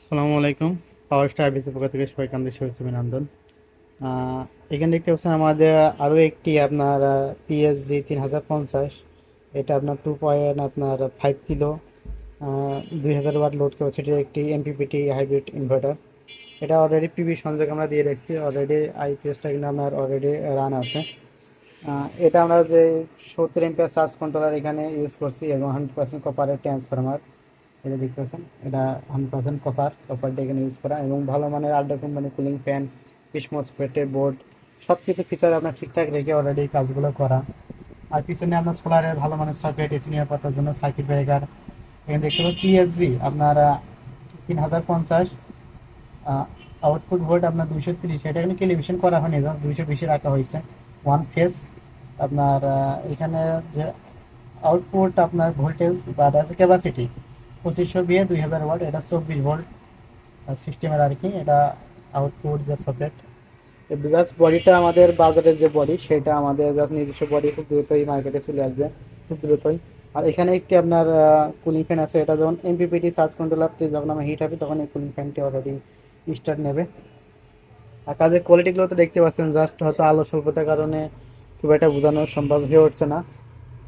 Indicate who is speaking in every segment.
Speaker 1: আসসালামু আলাইকুম। পাওয়ার star BC পক্ষ থেকে সবাইকে আমাদের শুভেচ্ছা অভিনন্দন। এখানে দেখতে পাচ্ছেন আমাদের আরও একটি আপনার পিএসজি তিন হাজার পঞ্চাশ। এটা আপনার টু পয়েন্ট আপনার ফাইভ কিলো দুই হাজার ওয়াট লোড ক্যাপাসিটির একটি এমপিপিটি হাইব্রিড ইনভার্টার এটা অলরেডি পিবি সংযোগ আমরা দিয়ে রাখছি। অলরেডি আইপিএসটা কিন্তু আপনার অলরেডি রান আছে। এটা আমরা যে সত্তর এমপিআর চার্জ কন্ট্রোলার এখানে ইউজ করছি এবং হান্ড্রেড পার্সেন্ট কপারের ট্রান্সফরমার এটা দেখতে পাচ্ছেন, এটা হান্ড্রেড পার্সেন্ট কপার কপারটা এখানে ইউজ করা এবং ভালো মানের আল্ট্রা কোম্পানি কুলিং ফ্যান পিসমসফেটের বোর্ড সব কিছু ফিচার আপনার ঠিকঠাক রেখে অলরেডি কাজগুলো করা। আর পিছনে আপনার সোলারের ভালো মানের সার্কিট এসি নিরাপত্তার জন্য সার্কিট ব্রেকার এখানে দেখতে পাচ্ছি পিএসজি আপনার তিন হাজার পঞ্চাশ আউটপুট ভোল্ট আপনার দুইশো তিরিশ। এটা এখানে টেলিভিশন করা হয়নি দুইশো বিশে রাখা হয়েছে। ওয়ান ফেস আপনার এখানে যে আউটপুট আপনার ভোল্টেজ বা ক্যাপাসিটি পঁচিশশো বিয়ে, দুই হাজার ওয়াট, এটা চব্বিশ ভোল্ট। সিস্টেমের আর কি, এটা আউটপুট যে সকেট জাস্ট বডিটা আমাদের বাজারের যে বডি সেটা আমাদের জাস্ট নিজস্ব বডি খুব দ্রুতই মার্কেটে চলে আসবে, খুব দ্রুতই। আর এখানে একটি আপনার কুলিং ফ্যান আছে, এটা যখন এমপিপিটি চার্জ কন্ট্রোলারটি যখন আমার হিট হবে, তখন এই কুলিং ফ্যানটি অলরেডি স্টার্ট নেবে। আর কাজের কোয়ালিটিগুলো তো দেখতে পাচ্ছেন জাস্ট হয়তো আলো স্বল্পতার কারণে খুব একটা বোঝানো সম্ভব হয়ে উঠছে না।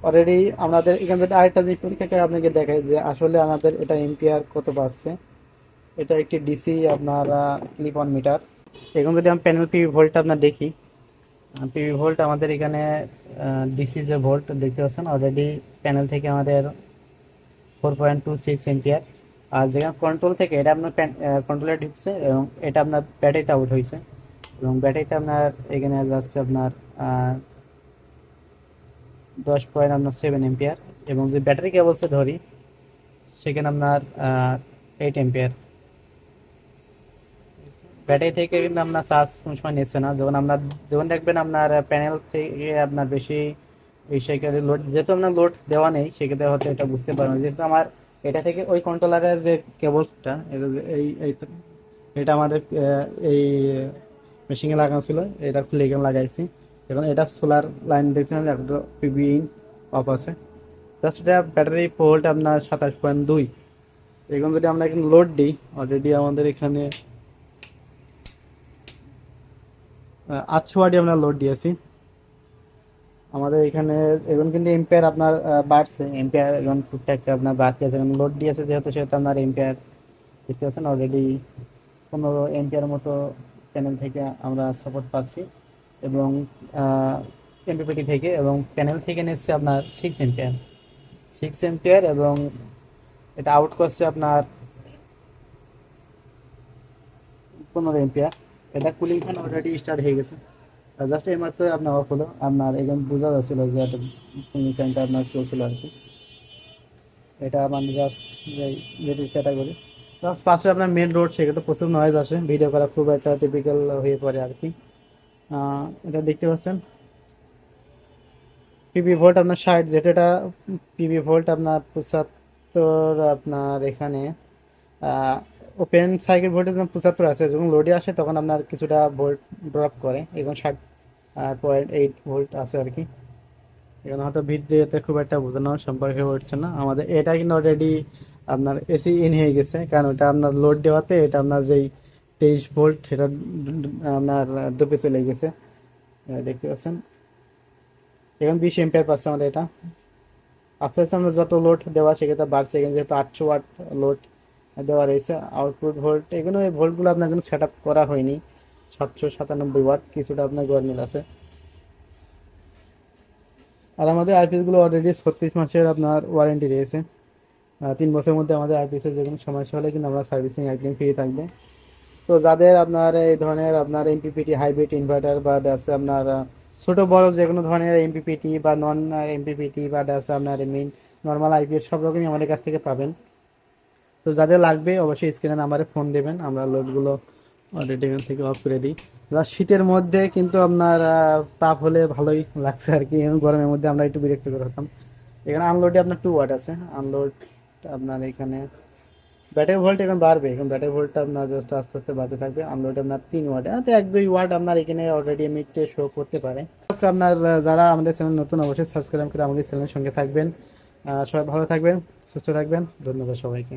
Speaker 1: অলরেডি আমাদের এখান থেকে আরেকটা জিনিস পরীক্ষা করে আপনাকে দেখাই যে আসলে আমাদের এটা এম্পিয়ার কত বাড়ছে। এটা একটি ডিসি আপনার ক্লিপ অন মিটার এখন যদি আমি প্যানেল পিভি ভোল্ট আপনার দেখি পিভি ভোল্ট আমাদের এখানে ডিসি যে ভোল্ট দেখতে পাচ্ছেন অলরেডি প্যানেল থেকে আমাদের four point two six ampere আর যেখানে কন্ট্রোল থেকে এটা আপনার কন্ট্রোলে ঢুকছে এবং এটা আপনার ব্যাটারিতে আউট হয়েছে। এবং ব্যাটারিতে আপনার এখানে যাচ্ছে আপনার দশ পয়েন্ট আপনার সেভেন এম্পিয়ার এবং যে ব্যাটারি কেবলসে ধরি, সেখানে আপনার এইট এম্পিয়ার ব্যাটারি থেকে কিন্তু আপনার চার্জ কোনো সময় নিচ্ছে না। যখন আপনার, যখন দেখবেন আপনার প্যানেল থেকে আপনার বেশি সেক্ষেত্রে লোড যেহেতু আপনার লোড দেওয়া নেই, সেক্ষেত্রে হয়তো এটা বুঝতে পারবেন। যেহেতু আমার এটা থেকে ওই কন্ট্রোলারের যে কেবলটা এই এটা আমাদের এই মেশিনে লাগানো ছিল, এটা খুলে লাগাইছি। এবং এটা সোলার লাইন দেখছেন একটা পিবি ইন অফ আছে। জাস্ট এটা ব্যাটারি ভোল্ট আপনার সাতাশ পয়েন্ট দুই। এখন যদি আমরা এখানে লোড দিই অলরেডি আমাদের এখানে আটশো ওয়াটে আমরা লোড দিয়েছি। আমাদের এখানে, এখন কিন্তু এম্পিয়ার আপনার বাড়ছে। এম্পিয়ার এখন টুকটাক আপনার বাড়তে আছে। এখন লোড দিয়েছে, যেহেতু সেহেতু আপনার এম্পিয়ার দেখতে পাচ্ছেন অলরেডি পনেরো এম্পিয়ার মতো প্যানেল থেকে আমরা সাপোর্ট পাচ্ছি। এবং এমপিপিটি থেকে এবং প্যানেল থেকে নিচ্ছে আপনার সিক্স এম্পিয়ার সিক্স এম্পিয়ার এবং এটা আউট করছে আপনার পনেরো এম্পিয়ার এটা কুলিং ফ্যান অলরেডি স্টার্ট হয়ে গেছে। জাস্ট এই মাত্র আপনার অফ হলো। আপনার এখানে বোঝা যাচ্ছিল যে একটা কুলিং ফ্যানটা আপনার চলছিল আর কি। এটা মানে জাস্ট যেটি ক্যাটাগরি প্লাস পাশে আপনার মেন রোড সেক্ষেত্রে প্রচুর নয়েজ আসে। ভিডিও করা খুব একটা টিপিক্যাল হয়ে পড়ে আর কি। এটা দেখতে পাচ্ছেন। পিবি ভোল্ট আপনার ষাট, যেটা পিবি ভোল্ট আপনার পঁচাত্তর, আপনার এখানে ওপেন সার্কিট ভোল্টেজ পঁচাত্তর আছে যখন লোডে আসে, তখন আপনার কিছুটা ভোল্ট ড্রপ করে এখন ষাট পয়েন্ট এইট ভোল্ট আছে আর কি। এখানে হয়তো ভিডিওতে খুব একটা বোঝানো সম্ভব হয়ে উঠছে না। আমাদের এটা কিন্তু অলরেডি আপনার এসি ইন হয়ে গেছে, কারণ ওটা আপনার লোড দেওয়াতে, এটা আপনার যেই তেইশ ভোল্ট, সেটা আপনার ডুবে চলে গেছে। দেখতে পাচ্ছেন। এখন বিশ এম্পিয়ার পাচ্ছে আমাদের এটা। আস্তে আস্তে আমরা যত লোড দেওয়া সেক্ষেত্রে বাড়ছে। এখানে যেহেতু আটশো ওয়াট লোড দেওয়া রয়েছে আউটপুট ভোল্ট এগুলো এই ভোল্টগুলো আপনার কিন্তু সেট আপ করা হয়নি। সাতশো সাতানব্বই ওয়াট কিছুটা আপনার গরমিল আছে। আর আমাদের আইপিএসগুলো অলরেডি ছত্রিশ মাসের আপনার ওয়ারেন্টি রয়েছে। তিন বছরের মধ্যে আমাদের আইপিএসের যে কোনো সমস্যা হলে কিন্তু আমরা সার্ভিসিং একদিন ফ্রি থাকবে। তো যাদের আপনার এই ধরনের আপনার এমপিপিটি হাইব্রিড ইনভার্টার বা আছে আপনার ছোট, বড় যে কোনো ধরনের এমপিপিটি বা নন এমপিপিটি বা আছে আপনার মেইন নর্মাল আইপিএস সব রকমই আমাদের কাছ থেকে পাবেন। তো যাদের লাগবে অবশ্যই স্ক্রিনে নাম্বারে ফোন দেবেন, আমরা লোডগুলো অলরেডি এখান থেকে অফ করে দিই। এবার শীতের মধ্যে কিন্তু আপনার তাপ হলে ভালোই লাগছে আর কি গরমের মধ্যে আমরা একটু বিরক্ত করে হতাম। এখানে আনলোডে আপনার টু ওয়াট আছে আনলোড আপনার এখানে ব্যাটারি ভোল্ট এখন বাড়বে। এখন ব্যাটারি ভোল্টটা আপনার জাস্ট আস্তে আস্তে বাড়তে থাকবে। আনলোড আপনার তিন ওয়াট তো এক দুই ওয়াট আপনার এখানে অলরেডি এমিটে শো করতে পারে। আপনার যারা আমাদের চ্যানেল নতুন অবশ্যই সাবস্ক্রাইব করে আমাদের চ্যানেলের সঙ্গে থাকবেন। সবাই ভালো থাকবেন, সুস্থ থাকবেন। ধন্যবাদ সবাইকে।